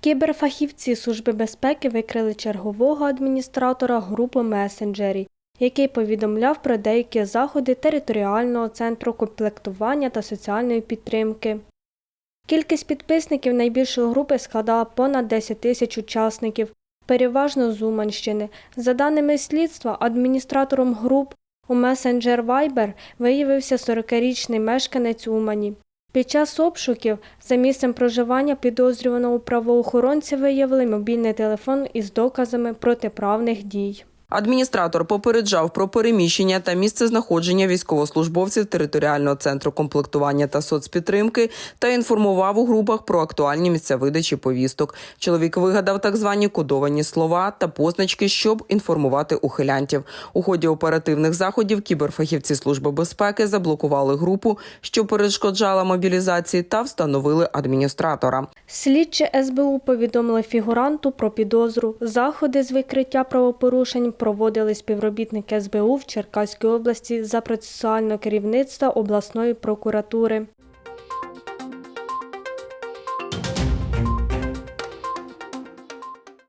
Кіберфахівці Служби безпеки викрили чергового адміністратора групи месенджері, який повідомляв про деякі заходи територіального центру комплектування та соціальної підтримки. Кількість підписників найбільшої групи складала понад 10 тисяч учасників, переважно з Уманщини. За даними слідства, адміністратором груп у месенджер Viber виявився 40-річний мешканець Умані. Під час обшуків за місцем проживання підозрюваного правоохоронці виявили мобільний телефон із доказами протиправних дій. Адміністратор попереджав про переміщення та місце знаходження військовослужбовців територіального центру комплектування та соцпідтримки та інформував у групах про актуальні місця видачі повісток. Чоловік вигадав так звані кодовані слова та позначки, щоб інформувати ухилянтів. У ході оперативних заходів кіберфахівці служби безпеки заблокували групу, що перешкоджала мобілізації, та встановили адміністратора. Слідчі СБУ повідомили фігуранту про підозру. Заходи з викриття правопорушень проводили співробітники СБУ в Черкаській області за процесуального керівництва обласної прокуратури.